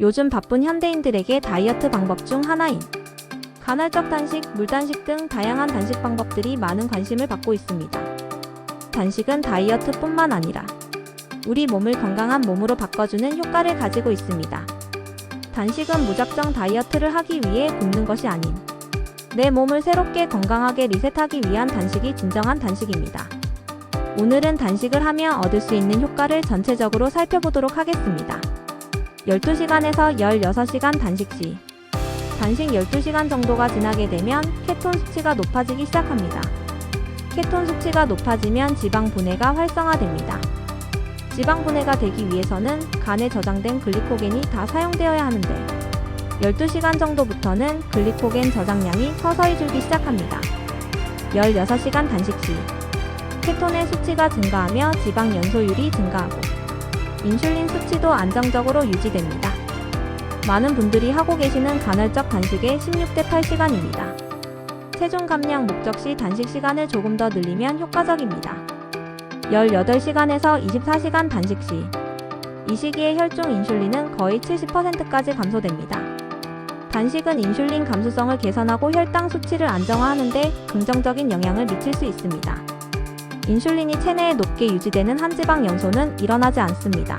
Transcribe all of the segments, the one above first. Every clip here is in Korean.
요즘 바쁜 현대인들에게 다이어트 방법 중 하나인 간헐적 단식, 물단식 등 다양한 단식 방법들이 많은 관심을 받고 있습니다. 단식은 다이어트뿐만 아니라 우리 몸을 건강한 몸으로 바꿔주는 효과를 가지고 있습니다. 단식은 무작정 다이어트를 하기 위해 굶는 것이 아닌 내 몸을 새롭게 건강하게 리셋하기 위한 단식이 진정한 단식입니다. 오늘은 단식을 하며 얻을 수 있는 효과를 전체적으로 살펴보도록 하겠습니다. 12시간에서 16시간 단식 시 단식 12시간 정도가 지나게 되면 케톤 수치가 높아지기 시작합니다. 케톤 수치가 높아지면 지방 분해가 활성화됩니다. 지방 분해가 되기 위해서는 간에 저장된 글리코겐이 다 사용되어야 하는데 12시간 정도부터는 글리코겐 저장량이 서서히 줄기 시작합니다. 16시간 단식 시 케톤의 수치가 증가하며 지방 연소율이 증가하고 인슐린 수치도 안정적으로 유지됩니다. 많은 분들이 하고 계시는 간헐적 단식의 16대 8시간입니다. 체중 감량 목적 시 단식 시간을 조금 더 늘리면 효과적입니다. 18시간에서 24시간 단식 시 이 시기에 혈중 인슐린은 거의 70%까지 감소됩니다. 단식은 인슐린 감수성을 개선하고 혈당 수치를 안정화하는 데 긍정적인 영향을 미칠 수 있습니다. 인슐린이 체내에 높게 유지되는 한지방 연소는 일어나지 않습니다.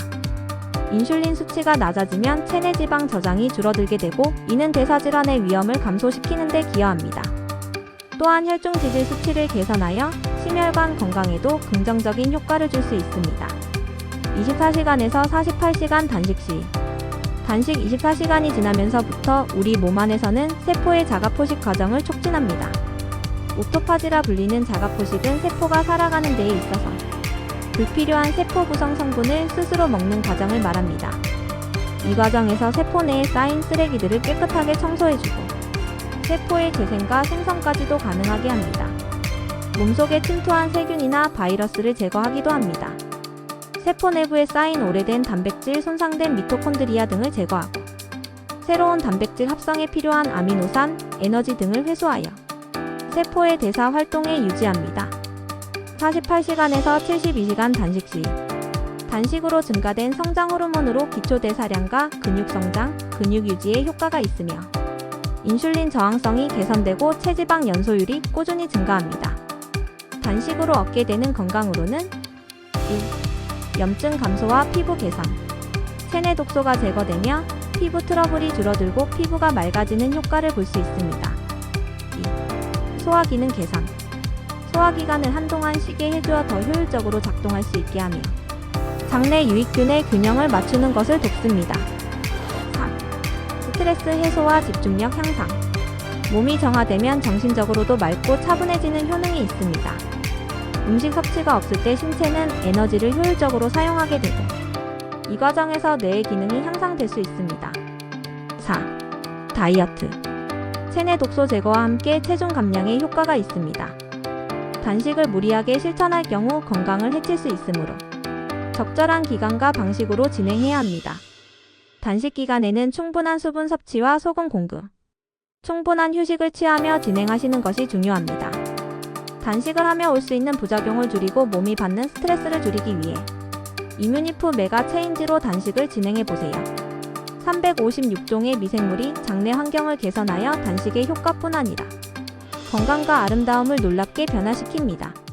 인슐린 수치가 낮아지면 체내 지방 저장이 줄어들게 되고 이는 대사질환의 위험을 감소시키는 데 기여합니다. 또한 혈중 지질 수치를 개선하여 심혈관 건강에도 긍정적인 효과를 줄 수 있습니다. 24시간에서 48시간 단식 시 단식 24시간이 지나면서부터 우리 몸 안에서는 세포의 자가 포식 과정을 촉진합니다. 옥토파지라 불리는 자가 포식은 세포가 살아가는 데에 있어서 불필요한 세포 구성 성분을 스스로 먹는 과정을 말합니다. 이 과정에서 세포 내에 쌓인 쓰레기들을 깨끗하게 청소해주고 세포의 재생과 생성까지도 가능하게 합니다. 몸속에 침투한 세균이나 바이러스를 제거하기도 합니다. 세포 내부에 쌓인 오래된 단백질, 손상된 미토콘드리아 등을 제거하고 새로운 단백질 합성에 필요한 아미노산, 에너지 등을 회수하여 세포의 대사 활동에 유지합니다. 48시간에서 72시간 단식 시 단식으로 증가된 성장 호르몬으로 기초 대사량과 근육 성장, 근육 유지에 효과가 있으며 인슐린 저항성이 개선되고 체지방 연소율이 꾸준히 증가합니다. 단식으로 얻게 되는 건강으로는 1. 염증 감소와 피부 개선 체내 독소가 제거되며 피부 트러블이 줄어들고 피부가 맑아지는 효과를 볼 수 있습니다. 2. 소화 기능 개선 소화기관을 한동안 쉬게 해주어 더 효율적으로 작동할 수 있게 하며 장내 유익균의 균형을 맞추는 것을 돕습니다. 3. 스트레스 해소와 집중력 향상 몸이 정화되면 정신적으로도 맑고 차분해지는 효능이 있습니다. 음식 섭취가 없을 때 신체는 에너지를 효율적으로 사용하게 되고 이 과정에서 뇌의 기능이 향상될 수 있습니다. 4. 다이어트 체내 독소 제거와 함께 체중 감량에 효과가 있습니다. 단식을 무리하게 실천할 경우 건강을 해칠 수 있으므로 적절한 기간과 방식으로 진행해야 합니다. 단식 기간에는 충분한 수분 섭취와 소금 공급, 충분한 휴식을 취하며 진행하시는 것이 중요합니다. 단식을 하며 올 수 있는 부작용을 줄이고 몸이 받는 스트레스를 줄이기 위해 이뮤니프 메가 체인지로 단식을 진행해 보세요. 356종의 미생물이 장내 환경을 개선하여 단식의 효과뿐 아니라 건강과 아름다움을 놀랍게 변화시킵니다.